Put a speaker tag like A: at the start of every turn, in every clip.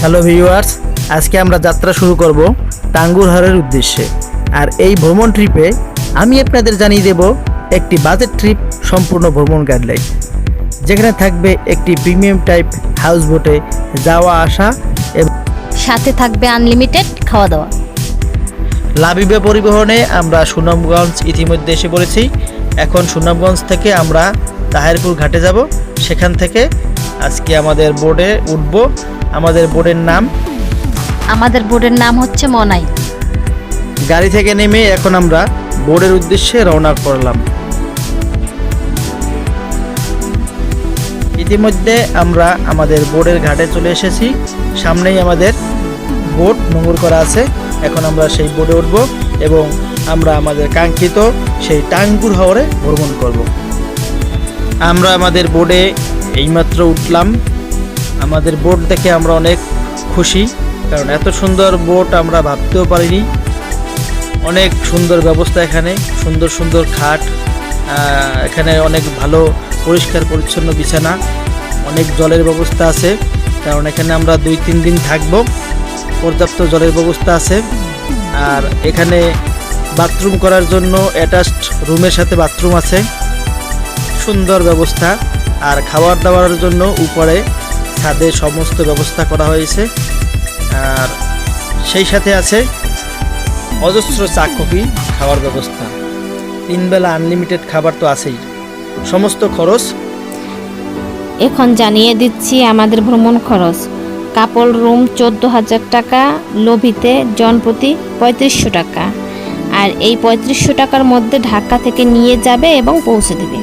A: Hello viewers আজকে আমরা যাত্রা শুরু করব টাঙ্গুরহারের উদ্দেশ্যে। আর এই ভ্রমণ ট্রিপে আমি আপনাদের জানিয়ে দেব একটি বাজেট ট্রিপ সম্পূর্ণ ভ্রমণ গাইডলাইন যেখানে থাকবে একটি প্রিমিয়াম টাইপ হাউস বোটে যাওয়া আসা এবং
B: সাথে থাকবে আনলিমিটেড খাওয়া দাওয়া
A: লাবিবে পরিবহনে আমরা সুনামগঞ্জ ইতিমধ্যে এসে পড়েছি। এখন সুনামগঞ্জ থেকে আমরা তাহেরপুর ঘাটে যাব। সেখান থেকে আজকে আমাদের বোর্ডে উঠব। আমাদের বোর্ডের নাম?
B: আমাদের বোর্ডের নাম হচ্ছে মনাই।
A: গাড়ি থেকে নেমে এখন আমরা বোর্ডের উদ্দেশ্যে রওনা করলাম। ইতিমধ্যে আমরা আমাদের বোর্ডের ঘাটে চলে এসেছি। সামনেই আমাদের বোট নোংর করা আছে। এখন আমরা সেই বোর্ডে উঠব এবং আমরা আমাদের কাঙ্ক্ষিত সেই টাঙ্গুর হাওরে ভ্রমণ করব। আমরা আমাদের বোর্ডে এইমাত্র উঠলাম। আমাদের বোট দেখে আমরা অনেক খুশি, কারণ এত সুন্দর বোট আমরা ভাবতেও পারিনি। অনেক সুন্দর ব্যবস্থা এখানে, সুন্দর সুন্দর খাট এখানে অনেক ভালো পরিষ্কার পরিচ্ছন্ন বিছানা, অনেক জলের ব্যবস্থা আছে, কারণ এখানে আমরা দুই তিন দিন থাকব। পর্যাপ্ত জলের ব্যবস্থা আছে। আর এখানে বাথরুম করার জন্য অ্যাটাচড রুমের সাথে বাথরুম আছে। সুন্দর ব্যবস্থা। আর খাবার দাবারের জন্য উপরে ছাদে সমস্ত ব্যবস্থা করা হয়েছে। আর সেই সাথে আছে অজস্র চা, কফি, খাওয়ার ব্যবস্থা। তিন বেলা আনলিমিটেড খাবার তো আছেই। সমস্ত খরচ
B: এখন জানিয়ে দিচ্ছি আমাদের ভ্রমণ খরচ। কাপল রুম চোদ্দ হাজার টাকা, লোভিতে জনপ্রতি পঁয়ত্রিশশো টাকা। আর এই পঁয়ত্রিশশো টাকার মধ্যে ঢাকা থেকে নিয়ে যাবে এবং পৌঁছে দেবে।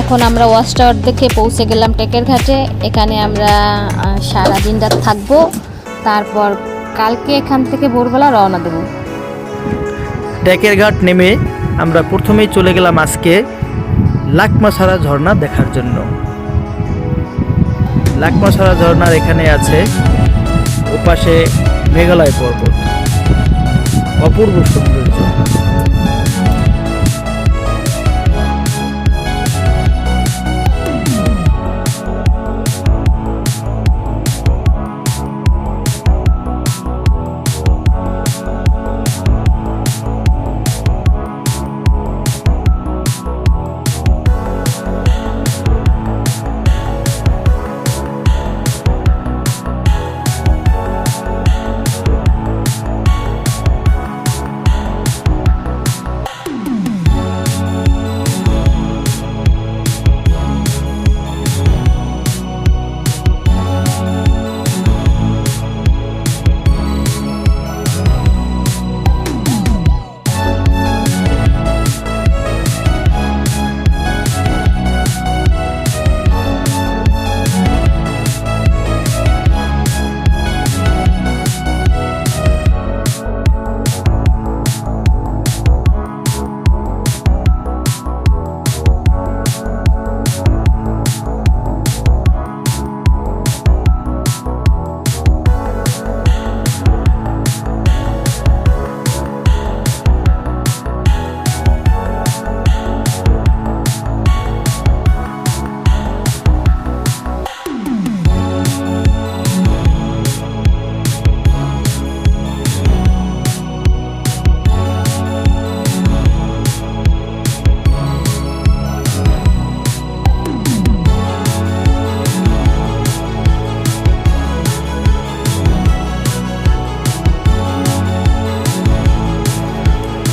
B: এখন আমরা ওয়াচ টাওয়ার দেখে পৌঁছে গেলাম টেকের ঘাটে। এখানে আমরা সারা দিন রাত থাকব। তারপর কালকে এখান থেকে ভোরবেলা রওনা দেবো।
A: ট্যাকের ঘাট নেমে আমরা প্রথমেই চলে গেলাম আজকে লাকমাছাড়া ঝর্ণা দেখার জন্য। লাকমাছাড়া ঝর্ণার এখানে আছে ওপাশে মেঘালয় পর্বত। অপূর্ব সৌন্দর্য।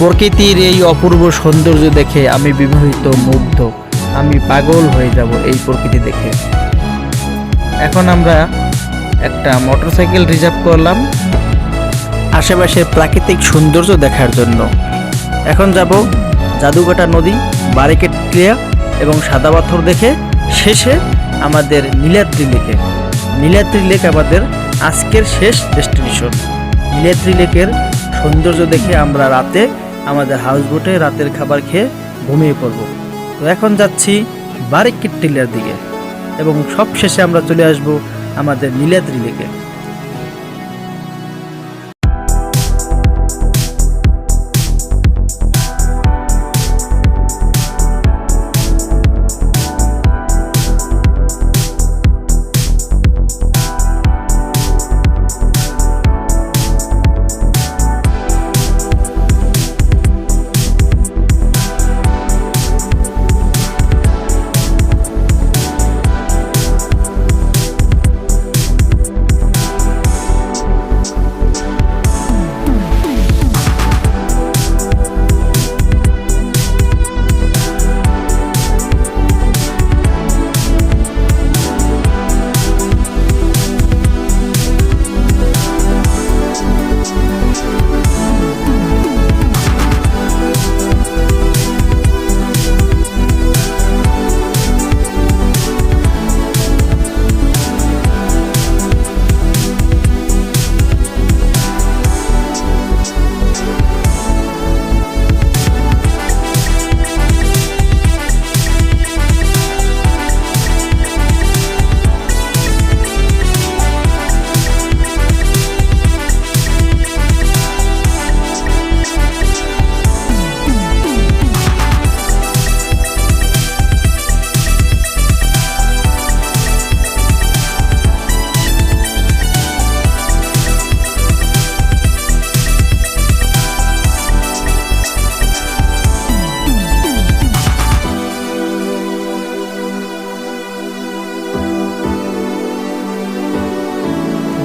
A: প্রকৃতির এই অপূর্ব সৌন্দর্য দেখে আমি বিবাহিত, মুগ্ধ। আমি পাগল হয়ে যাব এই প্রকৃতি দেখে। এখন আমরা একটা মোটরসাইকেল রিজার্ভ করলাম আশেপাশের প্রাকৃতিক সৌন্দর্য দেখার জন্য। এখন যাব জাদুকাটা নদী, বারিকেট ক্লিয়া এবং সাদা পাথর দেখে শেষে আমাদের নীলাদ্রি লেকে। নীলাদ্রি লেক আমাদের আজকের শেষ ডেস্টিনেশন। নীলাদ্রি লেকের সৌন্দর্য দেখে আমরা রাতে আমাদের হাউস বোটে রাতের খাবার খেয়ে ঘুমিয়ে পড়ব। তো এখন যাচ্ছি বারিক টিলার দিকে এবং সব শেষে আমরা চলে আসব আমাদের নীলাদ্রি লেকে।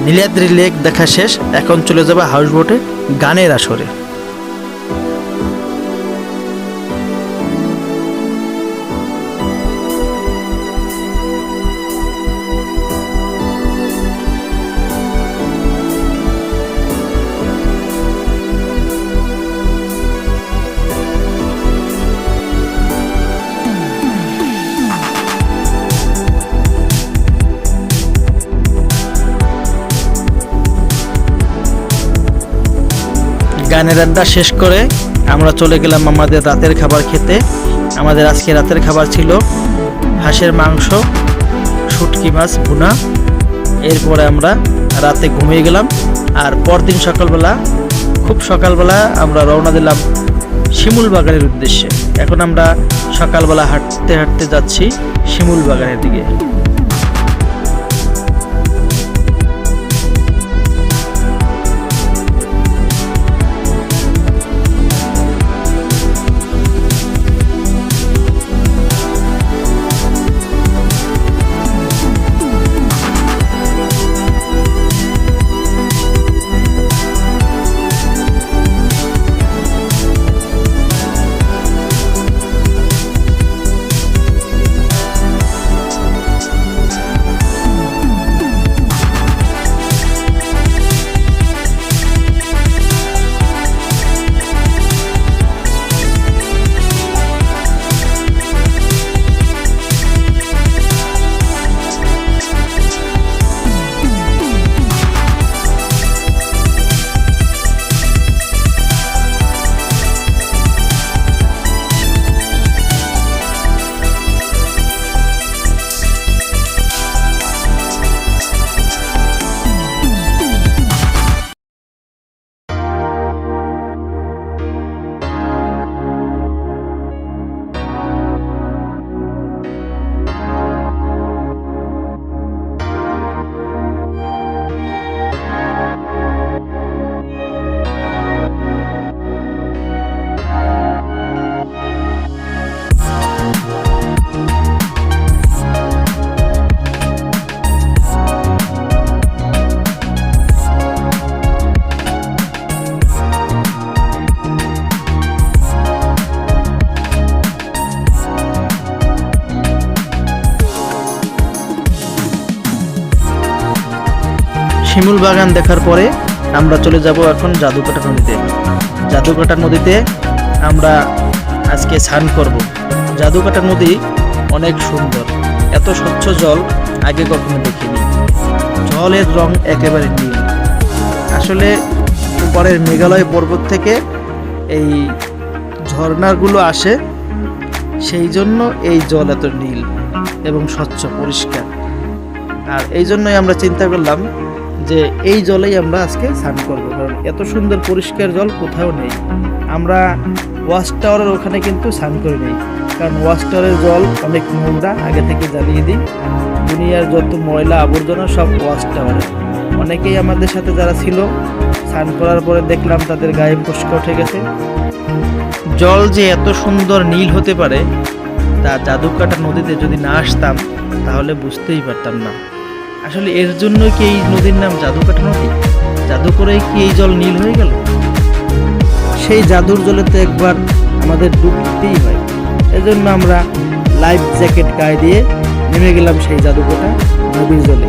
A: নীলাদ্রি লেক দেখা শেষ এখন চলে যাবে হাউস বোটে গানের আসরে। গানের আড্ডা শেষ করে আমরা চলে গেলাম আমাদের রাতের খাবার খেতে। আমাদের আজকে রাতের খাবার ছিল হাঁসের মাংস, শুটকি মাছ, ভুনা। এরপরে আমরা রাতে ঘুমিয়ে গেলাম আর পরদিন সকালবেলা, খুব সকালবেলা আমরা রওনা দিলাম শিমুল বাগানের উদ্দেশ্যে। এখন আমরা সকালবেলা হাঁটতে হাঁটতে যাচ্ছি শিমুল বাগানের দিকে। শিমুল বাগান দেখার পরে আমরা চলে যাব এখন জাদুকাটা নদীতে। জাদুকাটা নদীতে আমরা আজকে স্নান করব। জাদুকাটা নদী অনেক সুন্দর। এত স্বচ্ছ জল আগে কখনো দেখিনি। জলের রং একেবারে নীল। আসলে উপরের মেঘালয় পর্বত থেকে এই ঝর্ণাগুলো আসে, সেই জন্য এই জল এত নীল এবং স্বচ্ছ, পরিষ্কার। আর এই জন্যই আমরা চিন্তা করলাম যে এই জলেই আমরা আজকে স্নান করব, কারণ এত সুন্দর পরিষ্কার জল কোথাও নেই। আমরা ওয়াশ টাওয়ারের ওখানে কিন্তু স্নান করে নেই, কারণ ওয়াশ টাওয়ারের জল অনেক নোংরা, আগে থেকে জ্বালিয়ে দিই। দুনিয়ার যত ময়লা আবর্জনা সব ওয়াশ টাওয়ারে অনেকেই আমাদের সাথে যারা ছিল, স্নান করার পরে দেখলাম তাদের গায়ে ফসকা উঠে গেছে। জল যে এত সুন্দর নীল হতে পারে, তা জাদুকাটা নদীতে যদি না আসতাম, তাহলে বুঝতেই পারতাম না। আসলে এর জন্য কি এই নদীর নাম জাদুকাটা নদী? জাদু করে কি এই জল নীল হয়ে গেল? সেই জাদুর জলে তো একবার আমাদের ডুবতেই হয়। এজন্য আমরা লাইফ জ্যাকেট গায়ে দিয়ে নেমে গেলাম সেই জাদুকাটা নদীর জলে।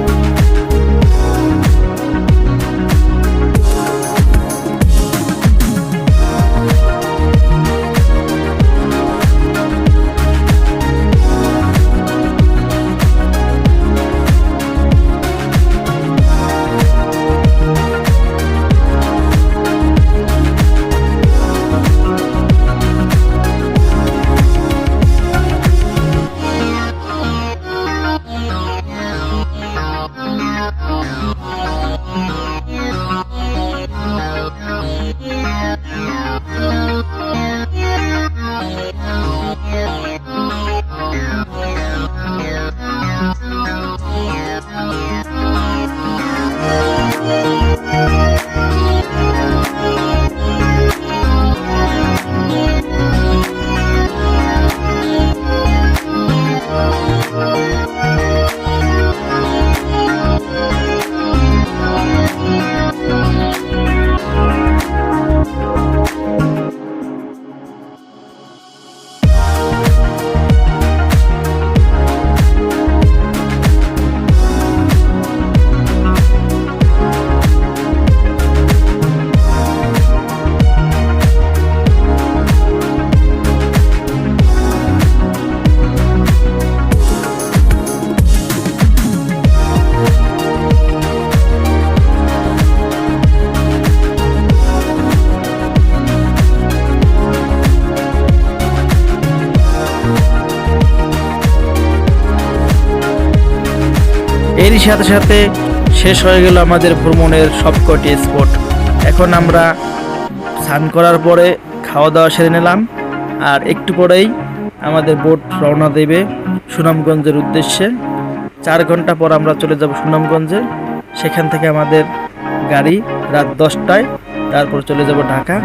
A: সাথে সাথে শেষ হয়ে গেল আমাদের ভ্রমণের সবকটি স্পট এখন আমরা স্নান করার পরে খাওয়া দাওয়া সেরে নিলাম। আর একটু পরেই আমাদের বোট রওনা দেবে সুনামগঞ্জের উদ্দেশ্যে। চার ঘণ্টা পর আমরা চলে যাব সুনামগঞ্জে। সেখান থেকে আমাদের গাড়ি রাত দশটায়, তারপর চলে যাব ঢাকা।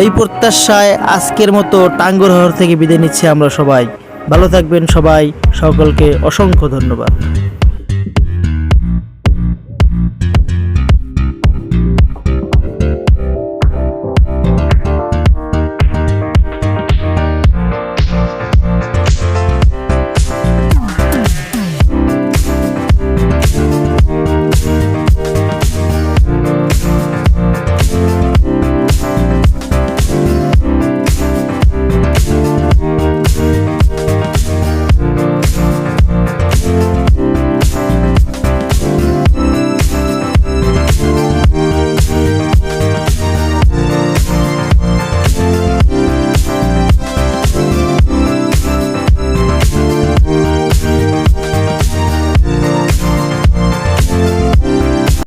A: এই প্রত্যাশায় আজকের মতো টাঙ্গুর হর থেকে বিদায় নিচ্ছি আমরা সবাই। ভালো থাকবেন সবাই। সকলকে অসংখ্য ধন্যবাদ।